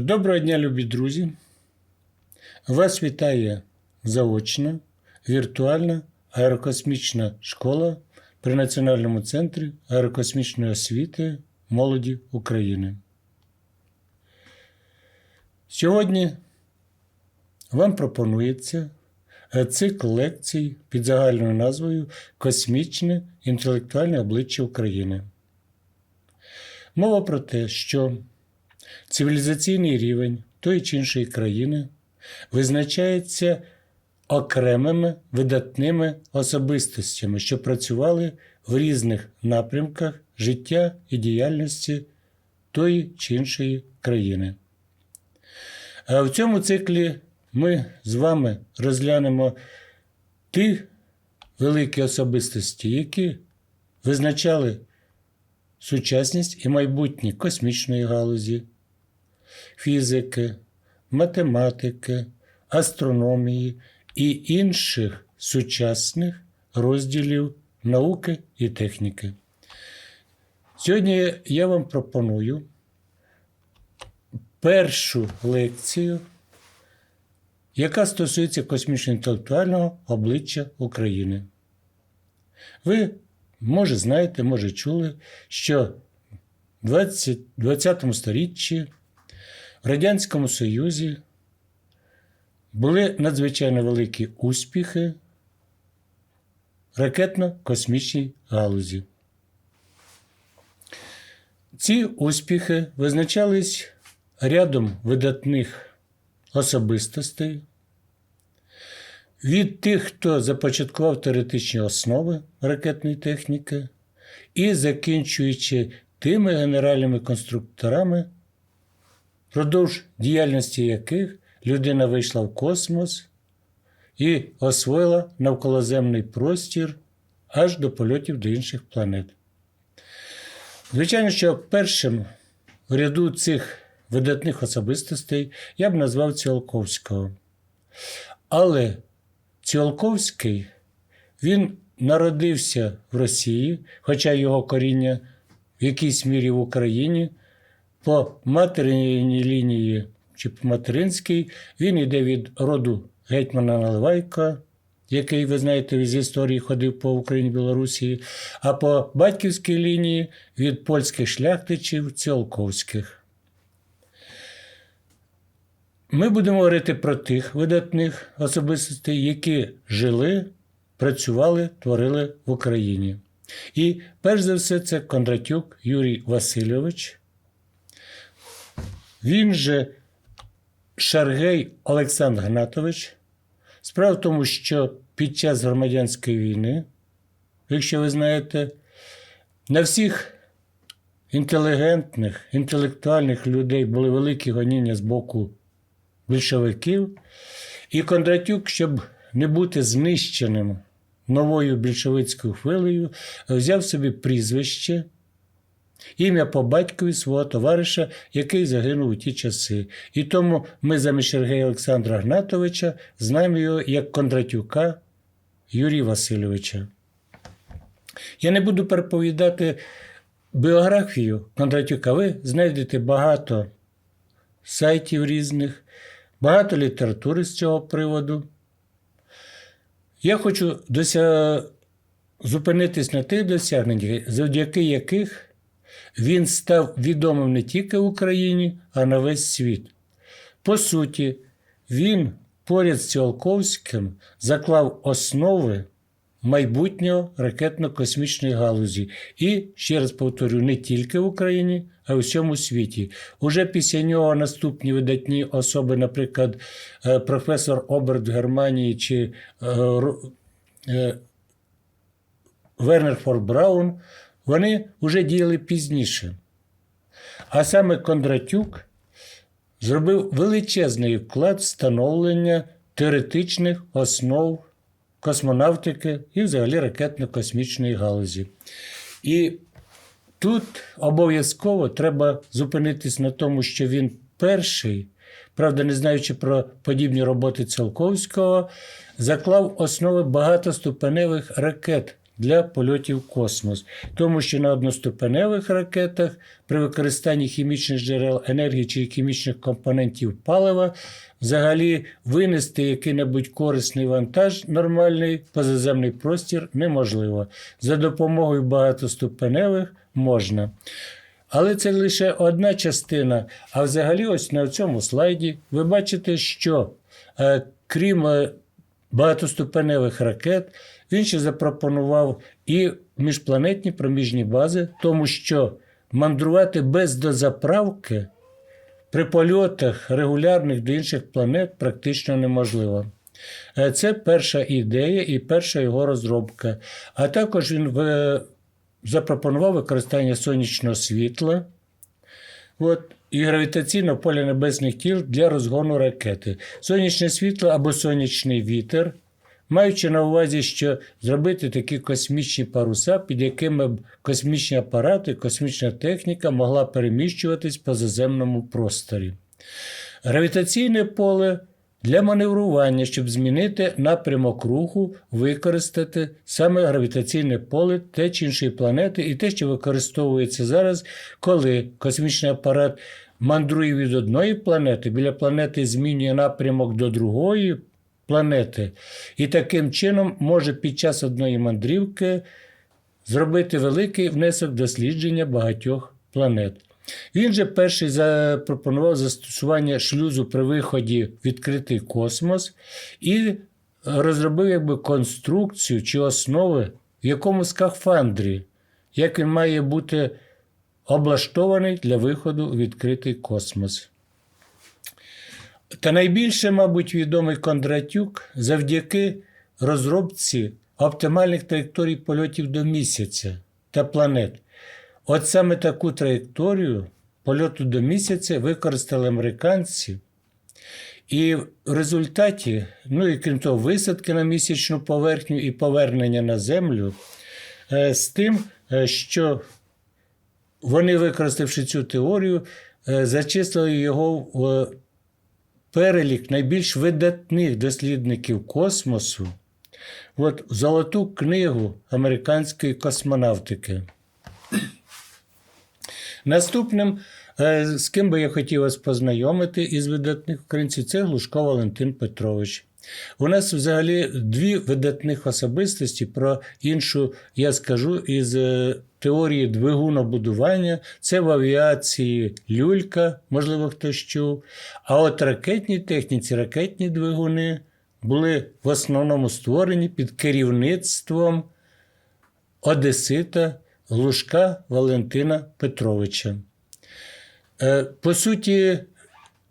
Доброго дня, любі друзі! Вас вітає заочна віртуальна аерокосмічна школа при Національному центрі аерокосмічної освіти молоді України. Сьогодні вам пропонується цикл лекцій під загальною назвою Космічне інтелектуальне обличчя України. Мова про те, що цивілізаційний рівень тої чи іншої країни визначається окремими видатними особистостями, що працювали в різних напрямках життя і діяльності тої чи іншої країни. В цьому циклі ми з вами розглянемо ті великі особистості, які визначали сучасність і майбутнє космічної галузі, фізики, математики, астрономії і інших сучасних розділів науки і техніки. Сьогодні я вам пропоную першу лекцію, яка стосується космічно-інтелектуального обличчя України. Ви, може, знаєте, може, чули, що в 20, 20 сторіччі в Радянському Союзі були надзвичайно великі успіхи ракетно-космічній галузі. Ці успіхи визначались рядом видатних особистостей від тих, хто започаткував теоретичні основи ракетної техніки, і закінчуючи тими генеральними конструкторами, впродовж діяльності яких людина вийшла в космос і освоїла навколоземний простір аж до польотів до інших планет. Звичайно, що першим в ряду цих видатних особистостей я б назвав Ціолковського. Але Ціолковський він народився в Росії, хоча його коріння в якійсь мірі в Україні, по материнній лінії чи по материнській, він йде від роду гетьмана Наливайка, який, ви знаєте, з історії ходив по Україні Білорусі, а по батьківській лінії від польських шляхтичів Ціолковських. Ми будемо говорити про тих видатних особистостей, які жили, працювали, творили в Україні. І перш за все, це Кондратюк Юрій Васильович. Він же Шаргей Олександр Гнатович. Справа в тому, що під час громадянської війни, якщо ви знаєте, на всіх інтелігентних, інтелектуальних людей були великі гоніння з боку більшовиків, і Кондратюк, щоб не бути знищеним новою більшовицькою хвилею, взяв собі прізвище, ім'я по батькові свого товариша, який загинув у ті часи. І тому ми замість Сергія Олександра Гнатовича знаємо його як Кондратюка Юрія Васильовича. Я не буду переповідати біографію Кондратюка. Ви знайдете багато сайтів різних, багато літератури з цього приводу. Я хочу дося... зупинитись на тих досягненнях, завдяки яких він став відомим не тільки в Україні, а на весь світ. По суті, він поряд з Ціолковським заклав основи майбутнього ракетно-космічної галузі. І, ще раз повторю, не тільки в Україні, а й у всьому світі. Уже після нього наступні видатні особи, наприклад, е, професор Оберт в Германії чи е, е, Вернер Фор Браун, вони вже діяли пізніше. А саме Кондратюк зробив величезний вклад встановлення теоретичних основ космонавтики і взагалі ракетно-космічної галузі. І тут обов'язково треба зупинитись на тому, що він перший, правда, не знаючи про подібні роботи Циолковського, заклав основи багатоступеневих ракет для польотів в космос, тому що на одноступеневих ракетах при використанні хімічних джерел енергії чи хімічних компонентів палива взагалі винести який-небудь корисний вантаж нормальний позаземний простір неможливо. За допомогою багатоступеневих можна. Але це лише одна частина. А взагалі, ось на цьому слайді ви бачите, що е, крім е, багатоступеневих ракет, він ще запропонував і міжпланетні проміжні бази, тому що мандрувати без дозаправки при польотах регулярних до інших планет практично неможливо. Е, Це перша ідея і перша його розробка. А також він запропонував використання сонячного світла от, і гравітаційного поля небесних тіл для розгону ракети. Сонячне світло або сонячний вітер, маючи на увазі, що зробити такі космічні паруса, під якими б космічні апарати, космічна техніка могла переміщуватись по заземному просторі. Гравітаційне поле для маневрування, щоб змінити напрямок руху, використати саме гравітаційне поле те чи іншої планети, і те, що використовується зараз, коли космічний апарат мандрує від одної планети, біля планети змінює напрямок до другої планети, і таким чином може під час одної мандрівки зробити великий внесок в дослідження багатьох планет. Він же перший запропонував застосування шлюзу при виході в відкритий космос і розробив якби конструкцію чи основи, в якому скафандрі, як він має бути облаштований для виходу у відкритий космос. Та найбільше, мабуть, відомий Кондратюк завдяки розробці оптимальних траєкторій польотів до місяця та планет. От саме таку траєкторію польоту до місяця використали американці. І в результаті, ну і крім того, висадки на місячну поверхню і повернення на Землю е, з тим, е, що вони, використавши цю теорію, е, зачислили його в перелік найбільш видатних дослідників космосу, от, золоту книгу американської космонавтики. Наступним, е, з ким би я хотів вас познайомити із видатних українців, це Глушко Валентин Петрович. У нас взагалі дві видатних особистості. Про іншу я скажу із е, теорії двигунобудування. Це в авіації люлька, можливо, хтось чув. А от ракетній техніці, ракетні двигуни були в основному створені під керівництвом Одесита Глушка Валентина Петровича. Е, По суті,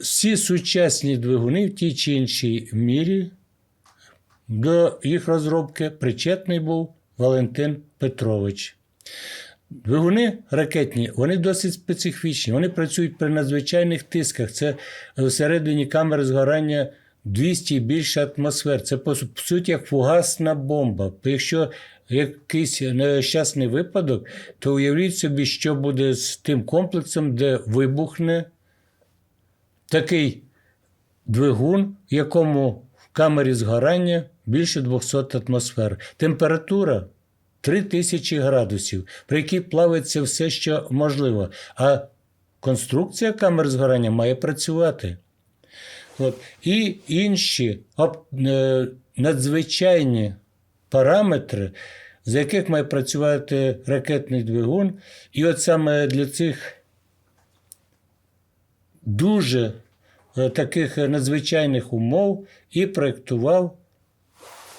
всі сучасні двигуни в тій чи іншій мірі до їх розробки причетний був Валентин Петрович. Двигуни ракетні, вони досить специфічні. Вони працюють при надзвичайних тисках. Це всередині камери згорання 200 і більше атмосфер. Це по суті як фугасна бомба. Якщо якийсь нещасний випадок, то уявіть собі, що буде з тим комплексом, де вибухне такий двигун, в якому в камері згорання більше 200 атмосфер. Температура 3000 градусів, при якій плавиться все, що можливо. А конструкція камер згорання має працювати. От. І інші е, надзвичайні параметри, за яких має працювати ракетний двигун. І от саме для цих дуже таких надзвичайних умов і проєктував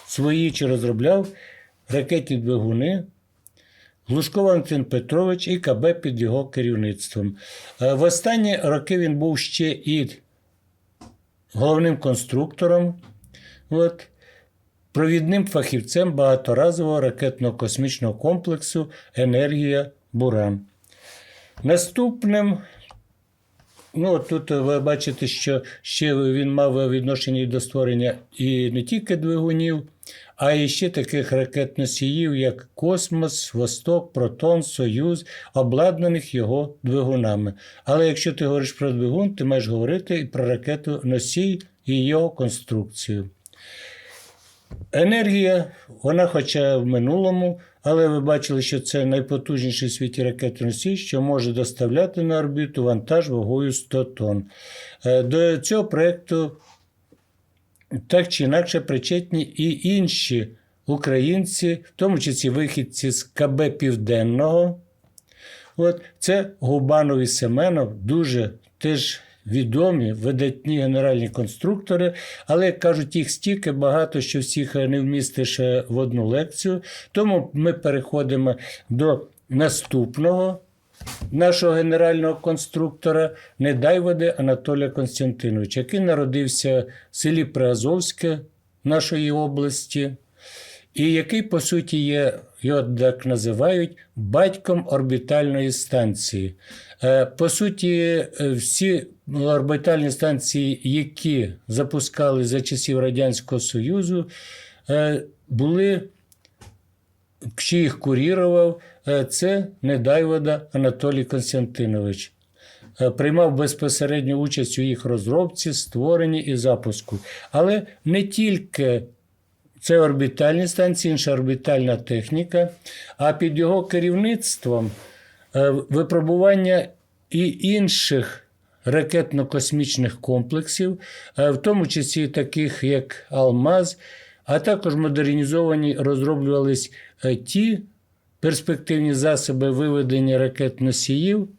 свої чи розробляв ракетні двигуни Глушко Валентин Петрович і КБ під його керівництвом. Е, В останні роки він був ще і головним конструктором, от, провідним фахівцем багаторазового ракетно-космічного комплексу Енергія Буран. Наступним, ну тут ви бачите, що ще він мав відношення до створення і не тільки двигунів, а і ще таких ракет-носіїв, як Космос, Восток, Протон, Союз, обладнаних його двигунами. Але якщо ти говориш про двигун, ти маєш говорити і про ракету носій і його конструкцію. Енергія, вона хоча в минулому, але ви бачили, що це найпотужніший в світі ракетоносій, що може доставляти на орбіту вантаж вагою 100 тонн. Е, До цього проєкту так чи інакше причетні і інші українці, в тому числі вихідці з КБ Південного. От, це Губанов і Семенов, дуже теж відомі, видатні генеральні конструктори, але як кажуть, їх стільки багато, що всіх не вмістиш е, в одну лекцію. Тому ми переходимо до наступного нашого генерального конструктора Недайводи Анатолія Константиновича, який народився в селі Приазовське нашої області, і який, по суті, є, його так називають, батьком орбітальної станції. Е, По суті, е, всі орбітальні станції, які запускали за часів Радянського Союзу, е, були чи їх курірував, це Недайвода Анатолій Константинович. Приймав безпосередню участь у їх розробці, створенні і запуску. Але не тільки це орбітальні станції, інша орбітальна техніка, а під його керівництвом е, випробування і інших ракетно-космічних комплексів, е, в тому числі таких як Алмаз, а також модернізовані розроблювались е, ті перспективні засоби виведення ракет носіїв,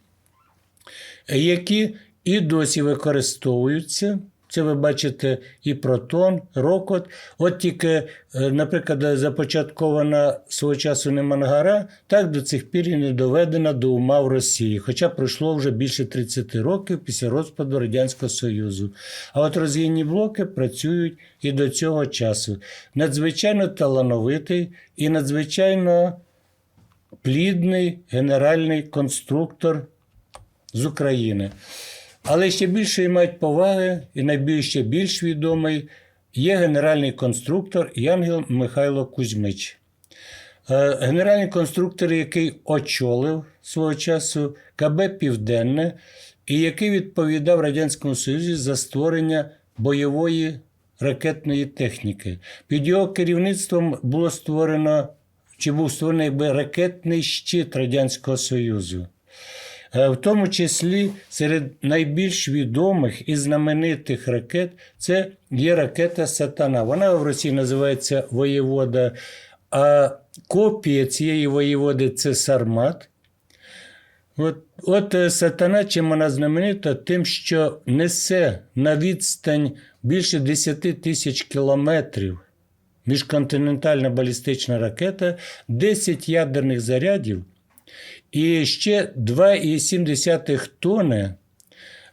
які і досі використовуються. Це ви бачите і протон, рокот. От тільки, е, наприклад, започаткована свого часу Немангара, так до цих пір і не доведена до ума в Росії, хоча пройшло вже більше 30 років після розпаду Радянського Союзу. А от розгінні блоки працюють і до цього часу. Надзвичайно талановитий і надзвичайно плідний генеральний конструктор з України. Але ще більшої мають поваги і найбільше більш відомий є генеральний конструктор Янгел Михайло Кузьмич. Е, Генеральний конструктор, який очолив свого часу КБ Південне, і який відповідав Радянському Союзі за створення бойової ракетної техніки. Під його керівництвом було створено чи був створений ракетний щит Радянського Союзу. Е, В тому числі серед найбільш відомих і знаменитих ракет це є ракета Сатана. Вона в Росії називається Воєвода, а копія цієї воєводи це Сармат. От, от е, сатана, чим вона знаменита, тим, що несе на відстань більше 10 тисяч кілометрів міжконтинентальна балістична ракета, 10 ядерних зарядів і ще 2,7 тонни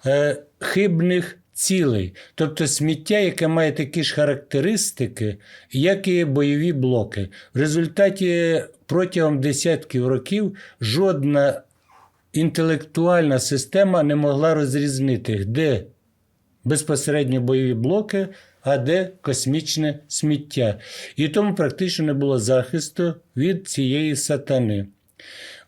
е, хибних цілей, тобто сміття, яке має такі ж характеристики, як і бойові блоки. В результаті протягом десятків років жодна інтелектуальна система не могла розрізнити, де безпосередньо бойові блоки, а де космічне сміття. І тому практично не було захисту від цієї сатани.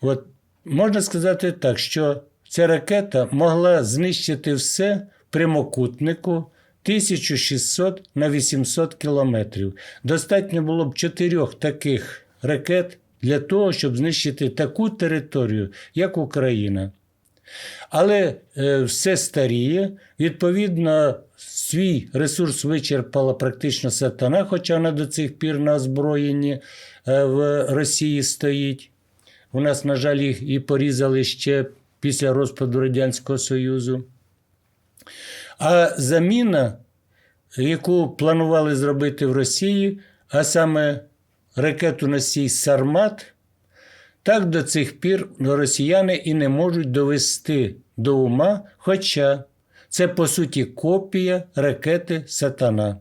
От можна сказати так, що ця ракета могла знищити все в прямокутнику 1600 на 800 кілометрів. Достатньо було б чотирьох таких ракет для того, щоб знищити таку територію, як Україна. Але е, все старіє, відповідно, свій ресурс вичерпала практично сатана, хоча вона до цих пір на озброєнні е, в Росії стоїть. У нас, на жаль, їх і порізали ще після розпаду Радянського Союзу. А заміна, яку планували зробити в Росії, а саме ракету носій Сармат, так до цих пір росіяни і не можуть довести до ума, хоча це по суті копія ракети Сатана.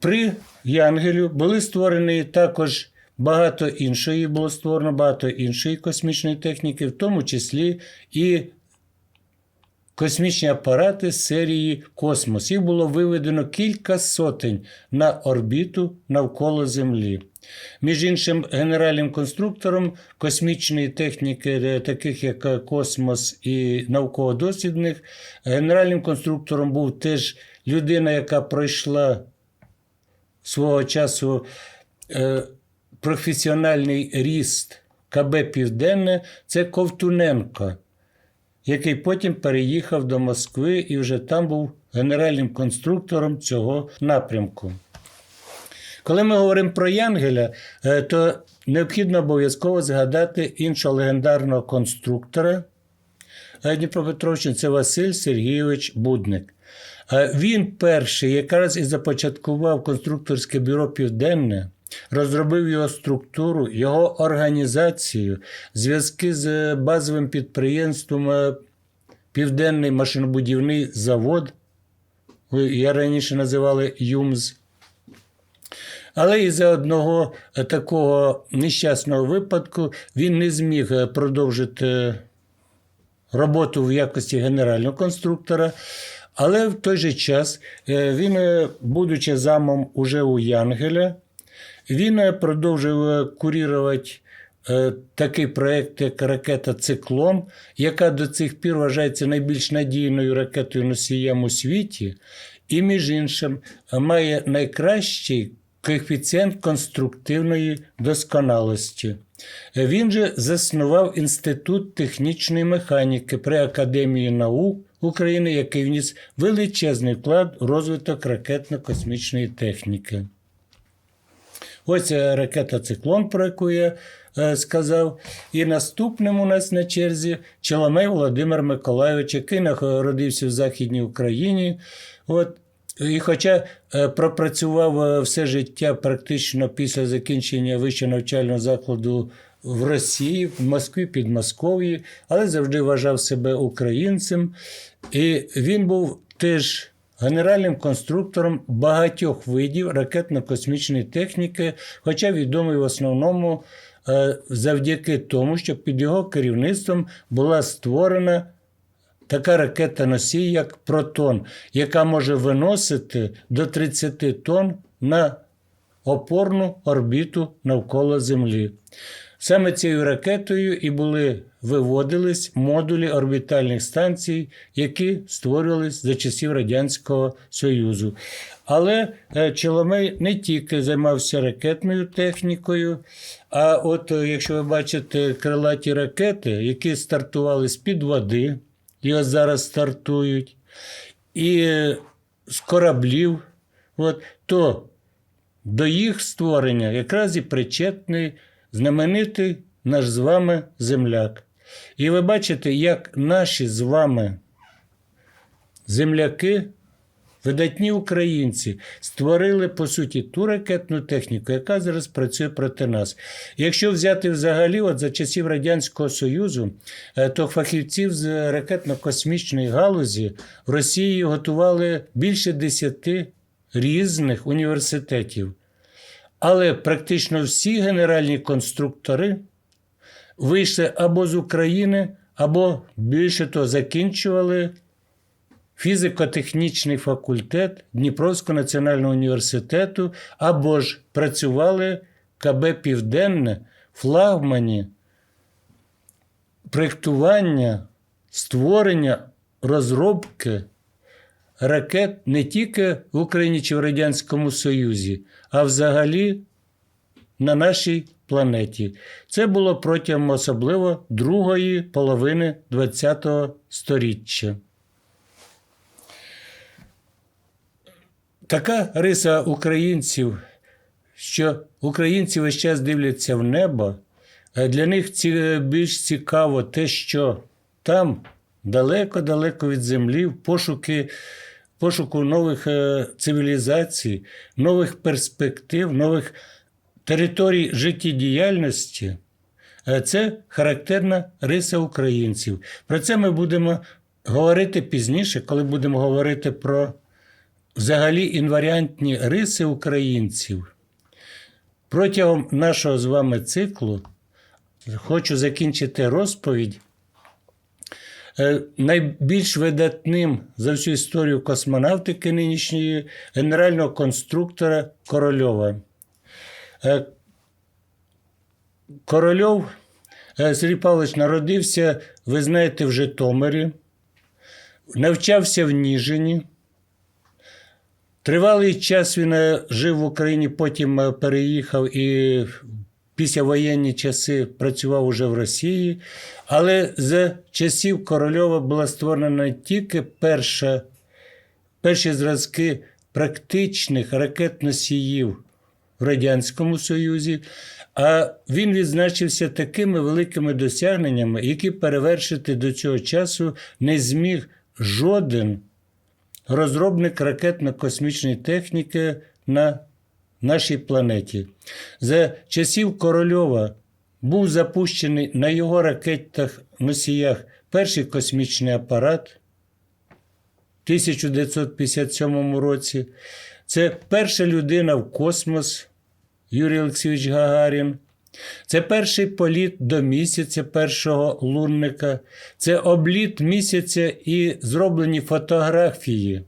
При Янгелю були створені також багато іншої, було створено багато іншої космічної техніки, в тому числі і космічні апарати серії Космос. Їх було виведено кілька сотень на орбіту навколо Землі. Між іншим, генеральним конструктором космічної техніки, е, таких як космос і науково-дослідних, генеральним конструктором був теж людина, яка пройшла свого часу е, професіональний ріст КБ Південне, це Ковтуненко, який потім переїхав до Москви і вже там був генеральним конструктором цього напрямку. Коли ми говоримо про Янгеля, е, то необхідно обов'язково згадати іншого легендарного конструктора е, Дніпропетровщини це Василь Сергійович Будник. Е, Він перший якраз і започаткував конструкторське бюро Південне, розробив його структуру, його організацію, зв'язки з базовим підприємством е, Південний машинобудівний завод. Я раніше називали ЮМЗ. Але із-за одного е, такого нещасного випадку він не зміг е, продовжити роботу в якості генерального конструктора. Але в той же час він, будучи замом уже у Янгеля, він е, продовжив е, курірувати е, такий проєкт, як ракета Циклон, яка до цих пір вважається найбільш надійною ракетою носієм у світі, і, між іншим, має найкращий коефіцієнт конструктивної досконалості. Він же заснував Інститут технічної механіки при Академії наук України, який вніс величезний вклад у розвиток ракетно-космічної техніки. Ось е, ракета Циклон, про яку я е, сказав. І наступним у нас на черзі Чоломей Володимир Миколайович, який народився в Західній Україні. От, і хоча е, пропрацював все життя практично після закінчення вищого навчального закладу в Росії, в Москві, Підмосков'ї, але завжди вважав себе українцем. І він був теж генеральним конструктором багатьох видів ракетно-космічної техніки, хоча відомий в основному е, завдяки тому, що під його керівництвом була створена така ракета носій, як Протон, яка може виносити до 30 тонн на опорну орбіту навколо Землі. Саме цією ракетою і були виводились модулі орбітальних станцій, які створювались за часів Радянського Союзу. Але е, Чоломей не тільки займався ракетною технікою, а от е, якщо ви бачите крилаті ракети, які стартували з-під води, і ось зараз стартують, і е, з кораблів, от, то до їх створення якраз і причетний знаменитий наш з вами земляк. І ви бачите, як наші з вами земляки, видатні українці, створили по суті ту ракетну техніку, яка зараз працює проти нас. Якщо взяти взагалі, от за часів Радянського Союзу, е, то фахівців з ракетно-космічної галузі в Росії готували більше десяти різних університетів. Але практично всі генеральні конструктори вийшли або з України, або більше того, закінчували фізико-технічний факультет Дніпровського національного університету, або ж працювали КБ Південне, флагмані, проєктування, створення, розробки ракет не тільки в Україні чи в Радянському Союзі, а взагалі на нашій планеті. Це було протягом особливо другої половини ХХ століття. Така риса українців, що українці весь час дивляться в небо, для них більш цікаво те, що там далеко-далеко від землі, в пошуки, пошуку нових е, цивілізацій, нових перспектив, нових територій життєдіяльності. Е, Це характерна риса українців. Про це ми будемо говорити пізніше, коли будемо говорити про взагалі інваріантні риси українців. Протягом нашого з вами циклу хочу закінчити розповідь найбільш видатним за всю історію космонавтики нинішньої генерального конструктора Корольова. Е, Корольов е, Сергій Павлович народився, ви знаєте, в Житомирі, навчався в Ніжині. Тривалий час він е, жив в Україні, потім е, переїхав і післявоєнні часи працював уже в Росії. Але за часів Корольова була створена тільки перша, перші зразки практичних ракет-носіїв в Радянському Союзі, а він відзначився такими великими досягненнями, які перевершити до цього часу не зміг жоден розробник ракетно-космічної техніки на нашій планеті. За часів Корольова був запущений на його ракетах носіях перший космічний апарат в 1957 році. Це перша людина в космос Юрій Олексійович Гагарін. Це перший політ до місяця першого лунника. Це обліт місяця і зроблені фотографії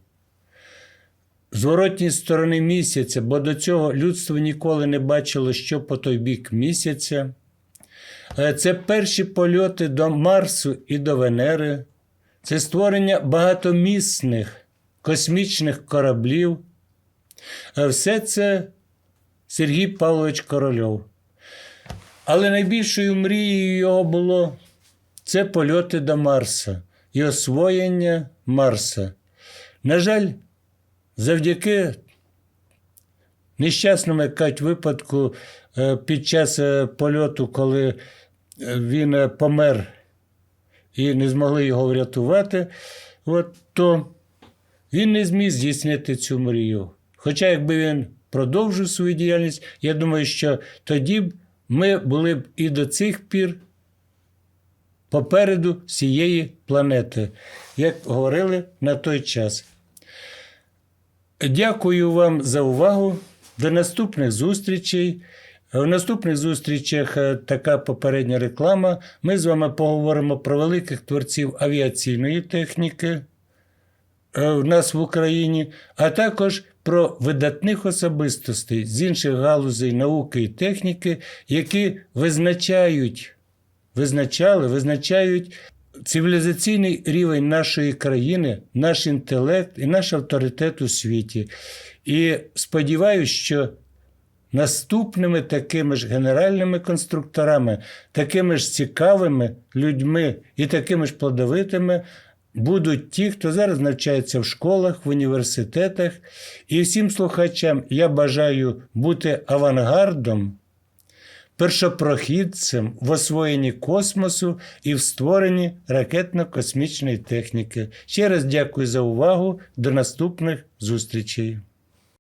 зворотній сторони місяця, бо до цього людство ніколи не бачило, що по той бік місяця. Е, Це перші польоти до Марсу і до Венери. Це створення багатомісних космічних кораблів. Е, Все це Сергій Павлович Корольов. Але найбільшою мрією його було це польоти до Марса і освоєння Марса. На жаль, завдяки нещасному кажуть, випадку е, під час е, польоту, коли е, він помер і не змогли його врятувати, от, то він не зміг здійснити цю мрію. Хоча, якби він продовжив свою діяльність, я думаю, що тоді б ми були б і до цих пір попереду всієї планети, як говорили на той час. Дякую вам за увагу. До наступних зустрічей. В наступних зустрічах е, така попередня реклама. Ми з вами поговоримо про великих творців авіаційної техніки е, в нас в Україні, а також про видатних особистостей з інших галузей науки і техніки, які визначають, визначали, визначають цивілізаційний рівень нашої країни, наш інтелект і наш авторитет у світі. І сподіваюся, що наступними такими ж генеральними конструкторами, такими ж цікавими людьми і такими ж плодовитими будуть ті, хто зараз навчається в школах, в університетах. І всім слухачам я бажаю бути авангардом першопрохідцем в освоєнні космосу і в створенні ракетно-космічної техніки. Ще раз дякую за увагу. До наступних зустрічей.